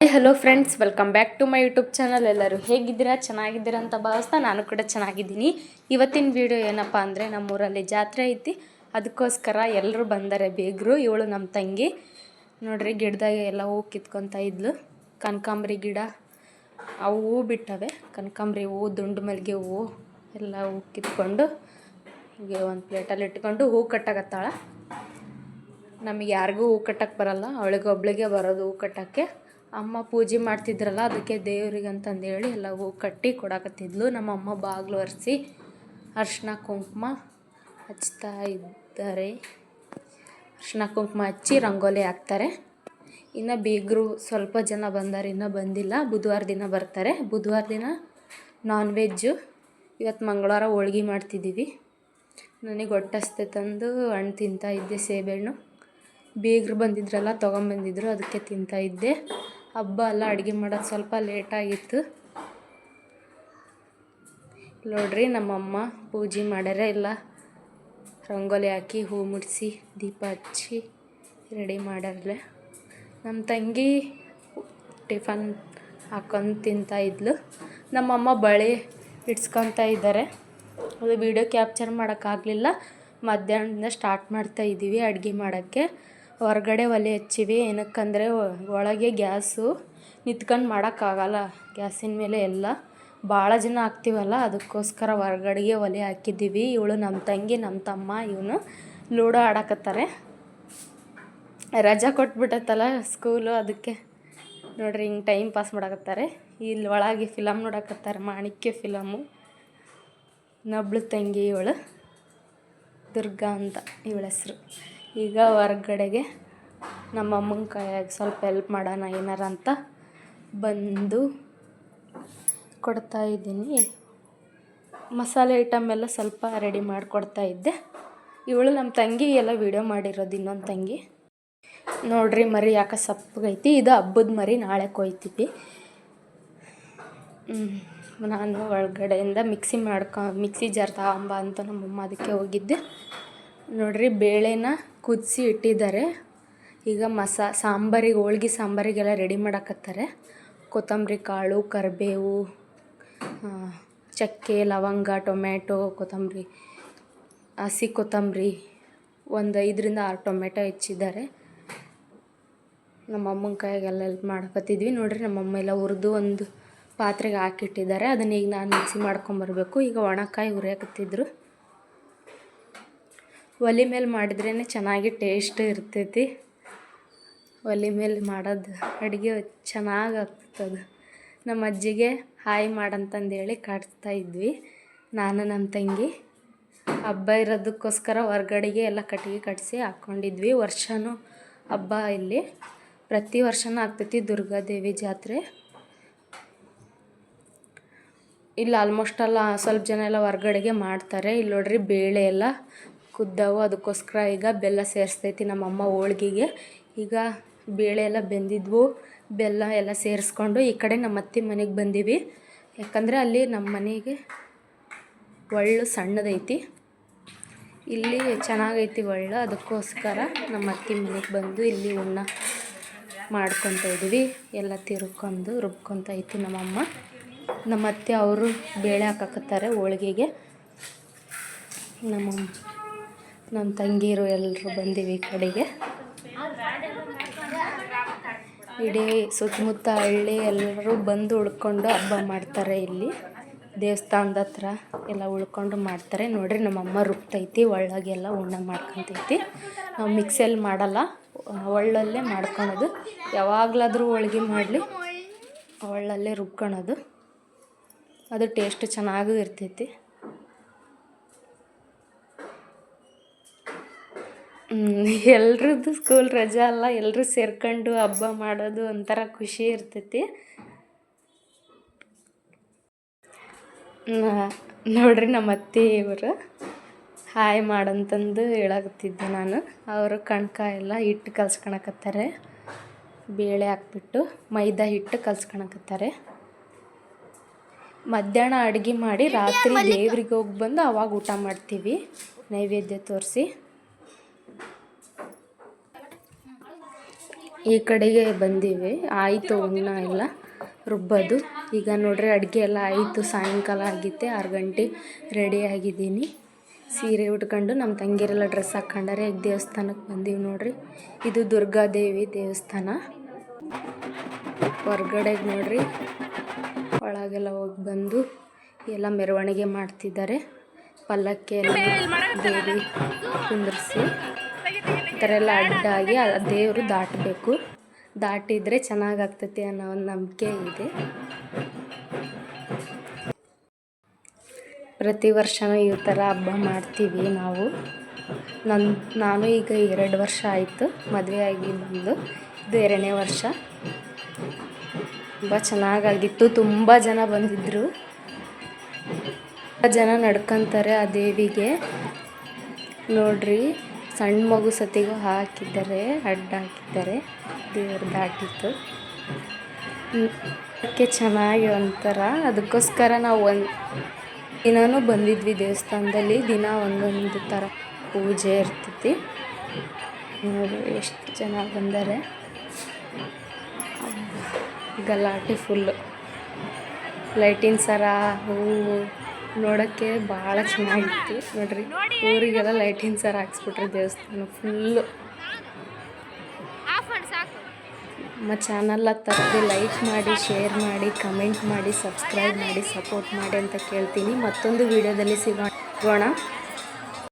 Hello friends welcome back to my YouTube channel ಎಲ್ಲರೂ ಹೇಗಿದ್ದೀರಾ? ಚೆನ್ನಾಗಿದ್ದೀರಾ ಅಂತ ಭಾವಿಸ್ತಾ ನಾನು ಕೂಡ ಚೆನ್ನಾಗಿದ್ದೀನಿ. ಇವತ್ತಿನ ವಿಡಿಯೋ ಏನಪ್ಪ ಅಂದರೆ ನಮ್ಮೂರಲ್ಲಿ ಜಾತ್ರೆ ಐತಿ. ಅದಕ್ಕೋಸ್ಕರ ಎಲ್ಲರೂ ಬಂದಾರೆ ಬೇಗರು. ಇವಳು ನಮ್ಮ ತಂಗಿ. ನೋಡ್ರಿ, ಗಿಡದಾಗ ಎಲ್ಲ ಹೂ ಕಿತ್ಕೊತಾ ಇದ್ಲು. ಕನಕಾಂಬ್ರಿ ಗಿಡ, ಅವು ಹೂ ಬಿಟ್ಟವೆ. ಕನಕಾಂಬ್ರಿ ಹೂ, ದುಂಡು ಮಲ್ಲಿಗೆ ಹೂವು ಎಲ್ಲ ಹೂ ಕಿತ್ಕೊಂಡು ಹೀಗೆ ಒಂದು ಪ್ಲೇಟಲ್ಲಿ ಇಟ್ಕೊಂಡು ಹೂ ಕಟ್ಟಾಕತ್ತಾಳ. ನಮಗೆ ಯಾರಿಗೂ ಹೂ ಕಟ್ಟಕ್ಕೆ ಬರಲ್ಲ. ಅವಳಿಗೆ ಒಬ್ಳಿಗೆ ಬರೋದು ಹೂ ಕಟ್ಟಕ್ಕೆ. ಅಮ್ಮ ಪೂಜೆ ಮಾಡ್ತಿದ್ರಲ್ಲ, ಅದಕ್ಕೆ ದೇವ್ರಿಗೆ ಅಂತಂದೇಳಿ ಎಲ್ಲ ಹೂ ಕಟ್ಟಿ ಕೊಡಾಕತ್ತಿದ್ಲು. ನಮ್ಮ ಅಮ್ಮ ಬಾಗಿಲು ಒರೆಸಿ ಅರ್ಶಿನ ಕುಂಕುಮ ಹಚ್ತಾ ಇದ್ದಾರೆ. ಅರ್ಶಿನ ಕುಂಕುಮ ಹಚ್ಚಿ ರಂಗೋಲಿ ಹಾಕ್ತಾರೆ. ಇನ್ನು ಬೀಗರು ಸ್ವಲ್ಪ ಜನ ಬಂದಾರೆ, ಇನ್ನೂ ಬಂದಿಲ್ಲ. ಬುಧವಾರ ದಿನ ಬರ್ತಾರೆ. ಬುಧವಾರ ದಿನ ನಾನ್ ವೆಜ್ಜು ಇವತ್ತು ಮಂಗಳವಾರ ಹೋಳ್ಗೆ ಮಾಡ್ತಿದ್ದೀವಿ. ನನಗೆ ಒಟ್ಟಸ್ತೆ ತಂದು ಹಣ್ಣು ತಿಂತಾ ಇದ್ದೆ ಸೇಬೆಹಣ್ಣು ಬೀಗರು ಬಂದಿದ್ರಲ್ಲ, ತೊಗೊಂಬಂದಿದ್ರು, ಅದಕ್ಕೆ ತಿಂತಾ ಇದ್ದೆ. ಹಬ್ಬ ಅಲ್ಲ ಅಡುಗೆ ಮಾಡೋದು ಸ್ವಲ್ಪ ಲೇಟಾಗಿತ್ತು ನೋಡ್ರಿ ನಮ್ಮಮ್ಮ ಪೂಜೆ ಮಾಡ್ಯಾರ ಎಲ್ಲ. ರಂಗೋಲಿ ಹಾಕಿ, ಹೂ ಮುಡಿಸಿ, ದೀಪ ಹಚ್ಚಿ ರೆಡಿ ಮಾಡ್ಯಾರಲ್ಲ. ನಮ್ಮ ತಂಗಿ ಟಿಫನ್ ಹಾಕೊಂಡು ತಿಂತಾಯಿದ್ಲು ನಮ್ಮಮ್ಮ ಬಳೆ ಇಡ್ಸ್ಕೊತಾ ಇದ್ದಾರೆ ಅದು ವೀಡಿಯೋ ಕ್ಯಾಪ್ಚರ್ ಮಾಡೋಕ್ಕಾಗಲಿಲ್ಲ ಮಧ್ಯಾಹ್ನದಿಂದ ಸ್ಟಾರ್ಟ್ ಮಾಡ್ತಾ ಇದ್ದೀವಿ ಅಡುಗೆ ಮಾಡೋಕ್ಕೆ. ಹೊರಗಡೆ ಒಲೆ ಹಚ್ಚಿವಿ. ಏನಕ್ಕಂದರೆ ಒಳಗೆ ಗ್ಯಾಸು ನಿತ್ಕಂಡು ಮಾಡೋಕ್ಕಾಗಲ್ಲ. ಗ್ಯಾಸಿನ ಮೇಲೆ ಎಲ್ಲ ಭಾಳ ಜನ ಆಗ್ತೀವಲ್ಲ ಅದಕ್ಕೋಸ್ಕರ ಹೊರ್ಗಡೆಗೆ ಒಲೆ ಹಾಕಿದ್ದೀವಿ. ಇವಳು ನಮ್ಮ ತಂಗಿ ನಮ್ಮ ತಮ್ಮ, ಇವನು ಲೂಡೋ ಆಡಕತ್ತಾರೆ. ರಜಾ ಕೊಟ್ಬಿಟ್ಟತ್ತಲ್ಲ ಸ್ಕೂಲು, ಅದಕ್ಕೆ ನೋಡ್ರಿ ಹಿಂಗೆ ಟೈಮ್ ಪಾಸ್ ಮಾಡಕತ್ತಾರೆ. ಇಲ್ಲಿ ಒಳಗೆ ಫಿಲಮ್ ನೋಡಕತ್ತಾರೆ, ಮಾಣಿಕ್ಯ ಫಿಲಮು. ನಬ್ಳು ತಂಗಿ ಇವಳು, ದುರ್ಗಾ ಅಂತ ಇವಳ ಹೆಸ್ರು. ಈಗ ಹೊರ್ಗಡೆಗೆ ನಮ್ಮ ಅಮ್ಮನ ಸ್ವಲ್ಪ ಹೆಲ್ಪ್ ಮಾಡೋಣ ಏನಾರ ಅಂತ ಬಂದು ಕೊಡ್ತಾ ಇದ್ದೀನಿ. ಮಸಾಲೆ ಐಟಮ್ ಎಲ್ಲ ಸ್ವಲ್ಪ ರೆಡಿ ಮಾಡಿಕೊಡ್ತಾ ಇದ್ದೆ. ಇವಳು ನಮ್ಮ ತಂಗಿ ಎಲ್ಲ ವೀಡಿಯೋ ಮಾಡಿರೋದು ಇನ್ನೊಂದು ತಂಗಿ. ನೋಡ್ರಿ ಮರಿ ಯಾಕೆ ಸಪ್ಪಗೈತಿ. ಇದು ಹಬ್ಬದ ಮರಿ, ನಾಳೆ ಕೊಯ್ತೀವಿ ನಾನು ಒಳಗಡೆಯಿಂದ ಮಿಕ್ಸಿ ಮಾಡ್ಕೊ ಮಿಕ್ಸಿ ಜಾರ್ ತಗೊಂಬ ಅಂತ ನಮ್ಮಮ್ಮ ಅದಕ್ಕೆ ಹೋಗಿದ್ದೆ. ನೋಡ್ರಿ ಬೇಳೆನ ಕುದಿಸಿ ಇಟ್ಟಿದ್ದಾರೆ. ಈಗ ಮಸಾ ಸಾಂಬಾರಿಗೆ, ಹೋಳ್ಗೆ ಸಾಂಬಾರಿಗೆಲ್ಲ ರೆಡಿ ಮಾಡಕತ್ತಾರೆ. ಕೊತ್ತಂಬರಿ ಕಾಳು, ಕರಿಬೇವು ಚಕ್ಕೆ, ಲವಂಗ, ಟೊಮ್ಯಾಟೊ, ಕೊತ್ತಂಬರಿ, ಹಸಿ ಕೊತ್ತಂಬರಿ, ಒಂದು ಐದರಿಂದ ಆರು ಟೊಮೆಟೊ ಹೆಚ್ಚಿದ್ದಾರೆ. ನಮ್ಮ ಅಮ್ಮನ ಕೈಯಾಗೆಲ್ಲ ಹೆಲ್ಪ್ ಮಾಡಕತ್ತಿದ್ವಿ. ನೋಡ್ರಿ ನಮ್ಮಮ್ಮ ಎಲ್ಲ ಹುರಿದು ಒಂದು ಪಾತ್ರೆಗೆ ಹಾಕಿಟ್ಟಿದ್ದಾರೆ. ಅದನ್ನ ಈಗ ನಾನು ಮಿಕ್ಸಿ ಮಾಡ್ಕೊಂಬರ್ಬೇಕು ಈಗ ಒಣಕಾಯಿ ಹುರಿಯಾಕತ್ತಿದ್ರು. ಒಲೆ ಮೇಲೆ ಮಾಡಿದ್ರೇ ಚೆನ್ನಾಗಿ ಟೇಸ್ಟ್ ಇರ್ತೈತಿ. ಒಲೆ ಮೇಲೆ ಮಾಡೋದು ಅಡುಗೆ ಚೆನ್ನಾಗಿ ಆಗ್ತದೆ. ನಮ್ಮ ಅಜ್ಜಿಗೆ ಹಾಯ್ ಮಾಡಂತಂದೇಳಿ ಕಾಡ್ತಾ ಇದ್ವಿ. ನಾನು ನಮ್ಮ ತಂಗಿ. ಹಬ್ಬ ಇರೋದಕ್ಕೋಸ್ಕರ ಹೊರ್ಗಡೆಗೆ ಎಲ್ಲ ಕಟ್ಟಿಗೆ ಕಟ್ಟಿಸಿ ಹಾಕ್ಕೊಂಡಿದ್ವಿ ವರ್ಷವೂ ಹಬ್ಬ ಇಲ್ಲಿ. ಪ್ರತಿ ವರ್ಷವೂ ಆಗ್ತೈತಿ ದುರ್ಗಾದೇವಿ ಜಾತ್ರೆ. ಇಲ್ಲಿ ಆಲ್ಮೋಸ್ಟ್ ಎಲ್ಲ ಸ್ವಲ್ಪ ಜನ ಎಲ್ಲ ಹೊರ್ಗಡೆಗೆ ಮಾಡ್ತಾರೆ. ಇಲ್ಲಿ ನೋಡ್ರಿ, ಬೇಳೆ ಎಲ್ಲ ಕುದ್ದವು, ಅದಕ್ಕೋಸ್ಕರ ಈಗ ಬೆಲ್ಲ ಸೇರಿಸ್ತೈತಿ ನಮ್ಮಮ್ಮ ಹೋಳ್ಗೆಗೆ. ಈಗ ಬೇಳೆ ಎಲ್ಲ ಬೆಂದಿದ್ವು, ಬೆಲ್ಲ ಎಲ್ಲ ಸೇರಿಸ್ಕೊಂಡು ಈ ಕಡೆ ನಮ್ಮ ಅತ್ತೆ ಮನೆಗೆ ಬಂದೀವಿ. ಯಾಕಂದರೆ ಅಲ್ಲಿ ನಮ್ಮ ಮನೆಗೆ ಒಳ್ಳು ಸಣ್ಣದೈತಿ. ಇಲ್ಲಿ ಚೆನ್ನಾಗೈತಿ ಒಳ್ಳು, ಅದಕ್ಕೋಸ್ಕರ ನಮ್ಮ ಅತ್ತೆ ಮನೆಗೆ ಬಂದು ಇಲ್ಲಿ ಉಣ್ಣ ಮಾಡ್ಕೊತ ಇದ್ದೀವಿ ಎಲ್ಲ ತಿರ್ಕೊಂಡು ರುಬ್ಕೊತ ಐತಿ ನಮ್ಮಮ್ಮ. ನಮ್ಮ ಅತ್ತೆ ಅವರು ಬೇಳೆ ಹಾಕಕತ್ತಾರೆ ಹೋಳ್ಗೆಗೆ. ನಮ್ಮ ನಮ್ಮ ತಂಗಿರು ಎಲ್ಲರೂ ಬಂದೀವಿ ಈ ಕಡೆಗೆ. ಇಡೀ ಸುತ್ತಮುತ್ತ ಹಳ್ಳಿ ಎಲ್ಲರೂ ಬಂದು ಉಳ್ಕೊಂಡು ಹಬ್ಬ ಮಾಡ್ತಾರೆ ಇಲ್ಲಿ. ದೇವಸ್ಥಾನದ ಹತ್ರ ಎಲ್ಲ ಉಳ್ಕೊಂಡು ಮಾಡ್ತಾರೆ. ನೋಡ್ರಿ ನಮ್ಮಮ್ಮ ರುಬ್ತೈತಿ, ಒಳ್ಳಗೆಲ್ಲ ಉಣ್ಣ ಮಾಡ್ಕೊತೈತಿ. ನಾವು ಮಿಕ್ಸಿಯಲ್ಲಿ ಮಾಡಲ್ಲ, ಒಳ್ಳಲ್ಲೇ ಮಾಡ್ಕೊಳೋದು. ಯಾವಾಗಲಾದರೂ ಹೋಳ್ಗೆ ಮಾಡಲಿ, ಒಳ್ಳಲ್ಲೇ ರುಬ್ಕೊಳೋದು. ಅದು ಟೇಸ್ಟ್ ಚೆನ್ನಾಗೂ ಇರ್ತೈತಿ. ಎಲ್ರದ್ದು ಸ್ಕೂಲ್ ರಜಾ ಅಲ್ಲ ಎಲ್ಲರೂ ಸೇರ್ಕೊಂಡು ಹಬ್ಬ ಮಾಡೋದು ಒಂಥರ ಖುಷಿ ಇರ್ತೈತಿ. ನೋಡ್ರಿ ನಮ್ಮ ಅತ್ತೆ ಇವರು. ಹಾಯ್ ಮಾಡಂತಂದು ಹೇಳಕತ್ತಿದ್ದೆ ನಾನು. ಅವರು ಕಣ್ಕ ಎಲ್ಲ ಹಿಟ್ಟು ಕಲ್ಸ್ಕೊಳಕತ್ತಾರೆ ಬೇಳೆ ಹಾಕ್ಬಿಟ್ಟು ಮೈದಾ ಹಿಟ್ಟು ಕಲ್ಸ್ಕೊಳಕತ್ತಾರೆ ಮಧ್ಯಾಹ್ನ ಅಡುಗೆ ಮಾಡಿ ರಾತ್ರಿ ದೇವ್ರಿಗೆ ಹೋಗಿ ಬಂದು ಅವಾಗ ಊಟ ಮಾಡ್ತೀವಿ. ನೈವೇದ್ಯ ತೋರಿಸಿ. ಈ ಕಡೆಗೆ ಬಂದೀವಿ. ಆಯಿತು, ಇನ್ನ ಎಲ್ಲ ರುಬ್ಬೋದು. ಈಗ ನೋಡ್ರಿ, ಅಡುಗೆ ಎಲ್ಲ ಆಯಿತು. ಸಾಯಂಕಾಲ ಆಗಿತ್ತೆ, ಆರು ಗಂಟೆ ರೆಡಿ ಆಗಿದ್ದೀನಿ. ಸೀರೆ ಉಟ್ಕೊಂಡು ನಮ್ಮ ತಂಗಿರೆಲ್ಲ ಡ್ರೆಸ್ ಹಾಕ್ಕೊಂಡಾರೆ, ಈಗ ದೇವಸ್ಥಾನಕ್ಕೆ ಬಂದೀವಿ ನೋಡ್ರಿ. ಇದು ದುರ್ಗಾದೇವಿ ದೇವಸ್ಥಾನ. ಹೊರ್ಗಡೆಗೆ ನೋಡ್ರಿ, ಒಳಗೆಲ್ಲ ಹೋಗಿ ಬಂದು ಎಲ್ಲ ಮೆರವಣಿಗೆ ಮಾಡ್ತಿದ್ದಾರೆ. ಪಲ್ಲಕ್ಕಿ ಎಲ್ಲ ದೇವಿ ಕುಂದರ್ಸಿ. ಥರ ಎಲ್ಲ ಅಡ್ಡಾಗಿ ಆ ದೇವರು ದಾಟಬೇಕು. ದಾಟಿದರೆ ಚೆನ್ನಾಗಾಗ್ತೈತಿ ಅನ್ನೋ ಒಂದು ನಂಬಿಕೆ ಇದೆ. ಪ್ರತಿ ವರ್ಷವೂ ಈ ಥರ ಹಬ್ಬ ಮಾಡ್ತೀವಿ ನಾವು. ನನ್ನ ನಾನು ಈಗ ಎರಡು ವರ್ಷ ಆಯಿತು, ಮದುವೆ ಆಗಿ ಬಂದು. ಇದು ಎರಡನೇ ವರ್ಷ. ತುಂಬ ಚೆನ್ನಾಗಾಗಿತ್ತು. ತುಂಬ ಜನ ಬಂದಿದ್ದರು ತುಂಬ ಜನ ನಡ್ಕೊಂತಾರೆ ಆ ದೇವಿಗೆ. ನೋಡ್ರಿ. ಸಣ್ಣ ಮಗು ಸತಿಗೂ ಹಾಕಿದ್ದಾರೆ, ಅಡ್ಡ ಹಾಕಿದ್ದಾರೆ. ದೇವ್ರು ದಾಟಿತ್ತು. ಅದಕ್ಕೆ ಚೆನ್ನಾಗಿ ಒಂಥರ ಅದಕ್ಕೋಸ್ಕರ ನಾವು ಒಂದು ದಿನಾನೂ ಬಂದಿದ್ವಿ ದೇವಸ್ಥಾನದಲ್ಲಿ, ದಿನ ಒಂದೊಂದು ಥರ ಪೂಜೆ ಇರ್ತೈತಿ. ನೋಡಿ ಎಷ್ಟು ಜನ ಬಂದರೆ. ಗಲಾಟೆ ಫುಲ್ಲು ಲೈಟಿನ ಸರ, ಹೂವು ನೋಡೋಕ್ಕೆ ಭಾಳ ಚೆನ್ನಾಗಿತ್ತು. ನೋಡ್ರಿ, ಊರಿಗೆಲ್ಲ ಲೈಟಿಂಗ್ ಸರ್ ಹಾಕ್ಸ್ಬಿಟ್ರೆ ದೇವಸ್ಥಾನ ಫುಲ್ಲು ನಮ್ಮ ಚಾನಲ್ನ ತಪ್ಪದೆ ಲೈಕ್ ಮಾಡಿ ಶೇರ್ ಮಾಡಿ ಕಮೆಂಟ್ ಮಾಡಿ ಸಬ್ಸ್ಕ್ರೈಬ್ ಮಾಡಿ ಸಪೋರ್ಟ್ ಮಾಡಿ ಅಂತ ಕೇಳ್ತೀನಿ. ಮತ್ತೊಂದು ವಿಡಿಯೋದಲ್ಲಿ ಸಿಗೋಣ.